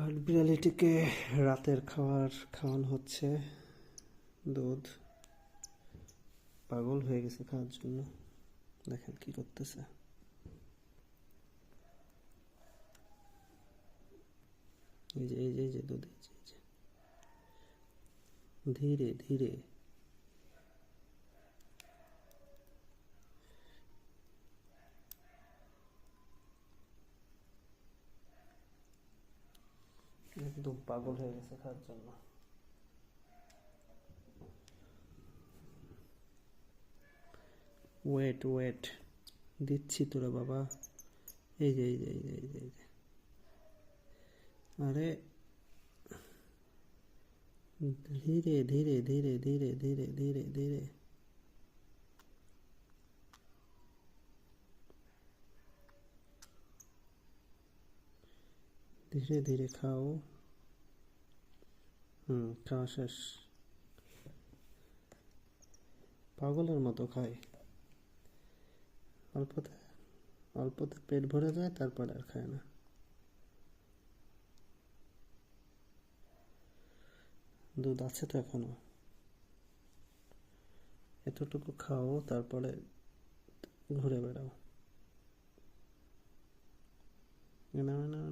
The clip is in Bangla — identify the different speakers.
Speaker 1: কাঠবিড়ালিটিকে রাতের খাবার খাওয়ানো হচ্ছে। দুধ। পাগল হয়ে গেছে খাওয়ার জন্য। দেখেন কি করতেছে। এই যে এই যে দুধ এই যে। ধীরে ধীরে। একদম পাগল হয়ে গেছে খাওয়ার জন্য। ওয়েট ওয়েট দিচ্ছি তোরা বাবা। এই যে এই যে এই যে এই যে এই যে। আরে, ধীরে ধীরে ধীরে ধীরে ধীরে ধীরে ধীরে। ধীরে ধীরে খাও। হুম, খাওয়া শেষ। পাগলের মতো খায়। অল্পতে অল্পতে পেট ভরে যায়, তারপর আর খায় না। দুধ আছে তো এখনও? এতটুকু খাও, তারপরে ঘুরে বেড়াও। না না